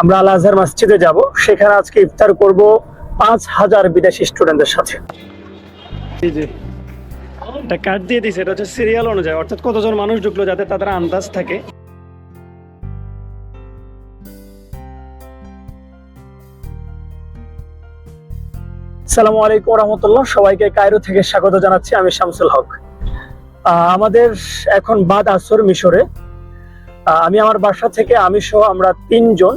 আমরা আল আজহার মসজিদে যাব সেখানে আজকে ইফতার করব পাঁচ হাজার বিদেশি স্টুডেন্টদের সাথে। এটা দিয়ে দিছে এটা হচ্ছে সিরিয়াল অনুযায়ী অর্থাৎ কতজন মানুষ ঢুকলো যাতে তাদের আন্দাজ থাকে। সালামু আলাইকুম রহমতুল্লাহ সবাইকে কায়রো থেকে স্বাগত জানাচ্ছি আমি শামসুল হক। আমাদের এখন বাদ আসর মিশরে। আমি আমার বাসা থেকে আমি সহ আমরা তিনজন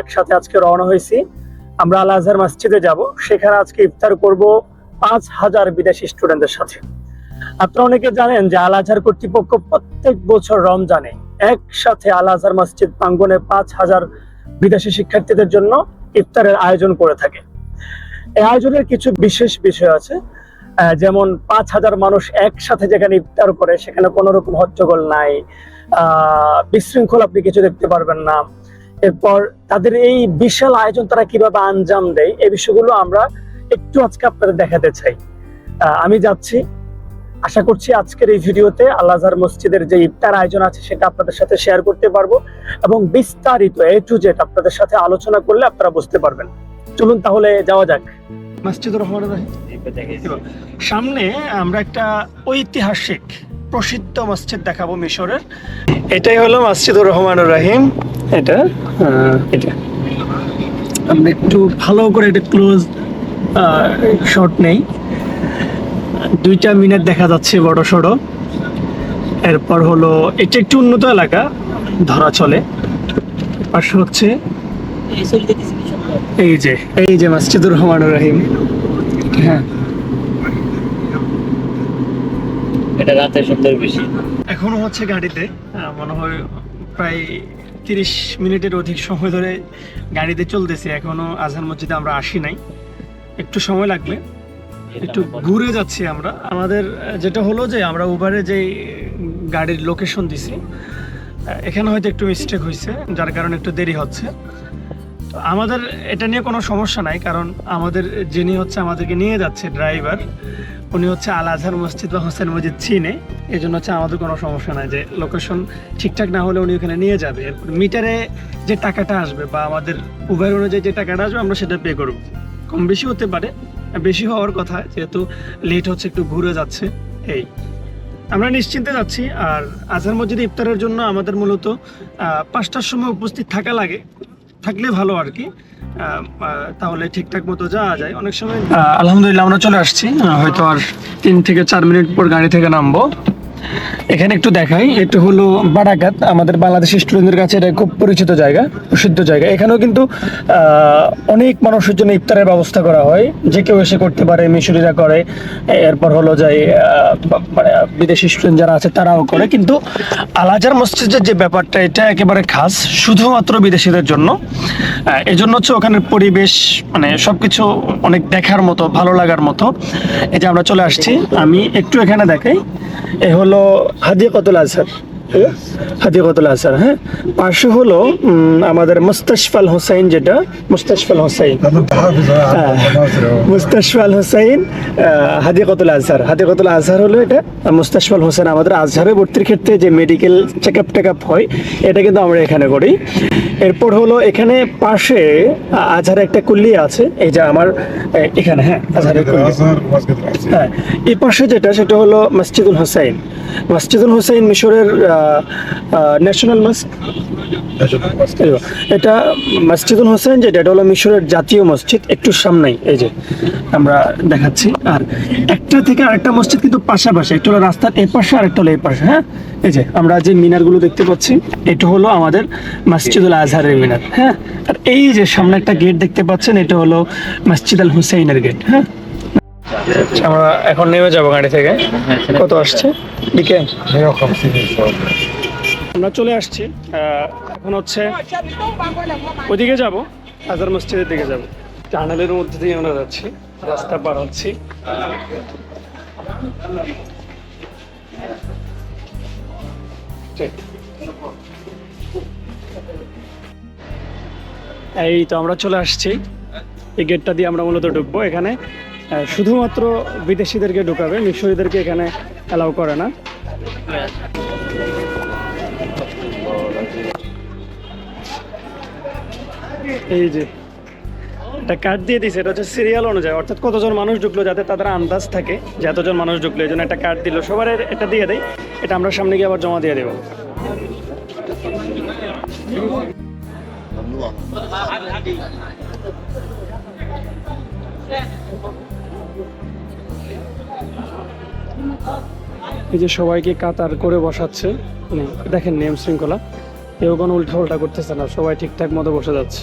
একসাথে আজকে রওনা হয়েছি। আমরা আল আজহার মসজিদে যাব। সেখানে আজকে ইফতার করব পাঁচ হাজার বিদেশি স্টুডেন্টদের সাথে। আপনারা অনেকে জানেন যে আল আজহার কর্তৃপক্ষ প্রত্যেক বছর রমজানে একসাথে আল আজহার মসজিদ প্রাঙ্গনে পাঁচ হাজার বিদেশি শিক্ষার্থীদের জন্য ইফতারের আয়োজন করে থাকে। এই আয়োজনের কিছু বিশেষ বিষয় আছে। যেমন পাঁচ হাজার মানুষ একসাথে যেখানে ইফতার করে, সেখানে কোনো রকম হট্টগোল নাই। বিশৃঙ্খল আপনি কিছু দেখতে পারবেন না। এরপর তাদের এই বিশাল আয়োজন তারা কীভাবে আঞ্জাম দেয়, এই বিষয়গুলো আমরা একটু আজকে আপনাদের দেখাতে চাই। আমি যাচ্ছি। আশা করছি আজকের এই ভিডিওতে আল্লাহর মসজিদের যে ইফতার আয়োজন আছে, সেটা আপনাদের সাথে শেয়ার করতে পারব এবং বিস্তারিত এ টু জেড আপনাদের সাথে আলোচনা করলে আপনারা বুঝতে পারবেন। চলুন তাহলে যাওয়া যাক। মসজিদুর রহমান সামনে আমরা একটা ঐতিহাসিক প্রসিদ্ধ মসজিদ দেখাবো মিশরের। এটাই হলো মসজিদুর রহমানুর রাহিম। এটা এটা। আমরা একটু ভালো করে একটা ক্লোজ শট নেই। দুইটা মিনিট দেখা যাচ্ছে বড় সড়ো। এরপর হলো এটা একটু উন্নত এলাকা ধরা চলে। পাশে হচ্ছে এই যে এই যে মসজিদুর রহমানুর রাহিম। এটা রাতের সপ্তাহে বেশি। এখনও হচ্ছে গাড়িতে। মনে হয় প্রায় তিরিশ মিনিটের অধিক সময় ধরে গাড়িতে চলতেছে। এখনও আজহার মসজিদে আমরা আসি নাই। একটু সময় লাগবে। একটু ঘুরে যাচ্ছি আমরা। আমাদের যেটা হলো যে আমরা উবারে যে গাড়ির লোকেশন দিছি এখানে হয়তো একটু মিস্টেক হয়েছে যার কারণে একটু দেরি হচ্ছে। তো আমাদের এটা নিয়ে কোনো সমস্যা নাই, কারণ আমাদের যিনি হচ্ছে আমাদেরকে নিয়ে যাচ্ছে ড্রাইভার উনি হচ্ছে আল আজহার মসজিদ বা হোসেন মসজিদ চিনে। এই জন্য হচ্ছে আমাদের কোনো সমস্যা নাই যে লোকেশন ঠিকঠাক না হলে উনি ওখানে নিয়ে যাবে। এরপর মিটারে যে টাকাটা আসবে বা আমাদের উভয় অনুযায়ী যে টাকাটা আসবে, আমরা সেটা পে করব। কম বেশি হতে পারে, বেশি হওয়ার কথা, যেহেতু লেট হচ্ছে, একটু ঘুরে যাচ্ছে। এই। আমরা নিশ্চিন্তে যাচ্ছি, আর আজহার মসজিদে ইফতারের জন্য আমাদের মূলত পাঁচটার সময় উপস্থিত থাকা লাগে। থাকলে ভালো আর কি। তাহলে ঠিকঠাক মতো যাওয়া যায়। অনেক সময় আলহামদুলিল্লাহ আমরা চলে আসছি। হয়তো আর তিন থেকে চার মিনিট পর গাড়ি থেকে নামবো। এখানে একটু দেখাই, এটা হলো বারাকাত আমাদের বাংলাদেশি স্টুডেন্টদের কাছে এটা খুব পরিচিত জায়গা, প্রসিদ্ধ জায়গা। এখানেও কিন্তু অনেক মানুষের জন্য ইফতারের ব্যবস্থা করা হয়, যে কেউ এসে করতে পারে, মিশরিরা করে। এরপর হলো যে মানে বিদেশি স্টুডেন্ট যারা আছে, তারাও করে। কিন্তু আলাজার মসজিদের যে ব্যাপারটা, এটা একেবারে খাস, শুধুমাত্র বিদেশিদের জন্য। এজন্য হচ্ছে ওখানের পরিবেশ মানে সবকিছু অনেক দেখার মতো ভালো লাগার মতো। এই যে আমরা চলে আসছি আমি একটু এখানে দেখাই। এ হলো হাদিকতুল আজহার। হাদিকতুল আজহার হ্যাঁ? পাশে হলো আমাদের মুস্তাশফাল হোসাইন যেটা মুস্তাশফাল হোসাইন। হ্যাঁ, মুস্তাশফাল হোসাইন হাদিকতুল আজহার। হাদিকতুল আজহার হলো এটা আর মুস্তাশফাল হোসেন আমাদের আজহারে ভর্তির ক্ষেত্রে যে medical check up take up হয় এটা কিন্তু আমরা এখানে করি। এরপর হলো এখানে পাশে আজহার একটা কুল্লি আছে। এই যে আমার এখানে হ্যাঁ আজহারের কুল্লি। হ্যাঁ এই পাশে যেটা সেটা হলো মসজিদুল হোসাইন। মসজিদুল হোসাইন মিশরের ন্যাশনাল মাস্ক এটা মসজিদুল হোসেন যেটা এটা হলো মিশরের জাতীয় মসজিদ একটু সামনেই এই যে আমরা দেখাচ্ছি। আর একটা থেকে আরেকটা মসজিদ কিন্তু পাশাপাশি একটা হলো রাস্তার এ পাশে আরেকটা হলো এ পাশে হ্যাঁ? এই যে আমরা যে মিনারগুলো দেখতে পাচ্ছি এটা হলো আমাদের মসজিদুল আজ আজহারের মিনার হ্যাঁ? আর এই যে সামনে একটা গেট দেখতে পাচ্ছেন, এটা হলো মসজিদ আল হুসাইনের গেট হ্যাঁ? আমরা এখন নেমে যাব গাড়ি থেকে। কত আসছে? দিকে? আমরা চলে আসছি এখন হচ্ছে ওদিকে যাব আজার মসজিদের দিকে যাব। টানেলের মধ্যে দিয়ে আমরা যাচ্ছি, রাস্তা পার হচ্ছি। ঠিক। এই তো আমরা চলে আসছি। এই গেটটা দিয়ে আমরা মূলত ঢুকবো এখানে। শুধুমাত্র বিদেশিদেরকে ঢুকাবে, মিশরীদেরকে এখানে অ্যালাউ করে না। এই যে এটা কার্ড দিয়ে দিছে, এটা হচ্ছে সিরিয়াল অনুযায়ী। অর্থাৎ কতজন মানুষ ঢুকলো যাতে তাদের আন্দাজ থাকে, যে এতজন মানুষ ঢুকলো, এই জন্য একটা কার্ড দিল। সবার এটা দিয়ে দেয় এটা আমরা সামনে গিয়ে আবার জমা দিয়ে দেবো। এই যে সবাইকে কাতার করে বসাচ্ছে মানে দেখেন নিয়ম শৃঙ্খলা। কেউ কোনো উল্টা উল্টা করতেছে না, সবাই ঠিকঠাক মতো বসে যাচ্ছে।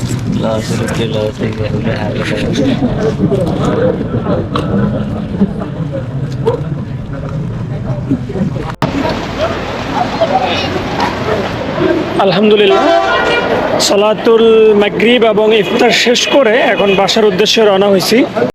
হয়ে গেল আগে আলহামদুলিল্লাহ। সলাতুল মাগরিব এবং ইফতার শেষ করে এখন বাসার উদ্দেশ্যে রওনা হয়েছি।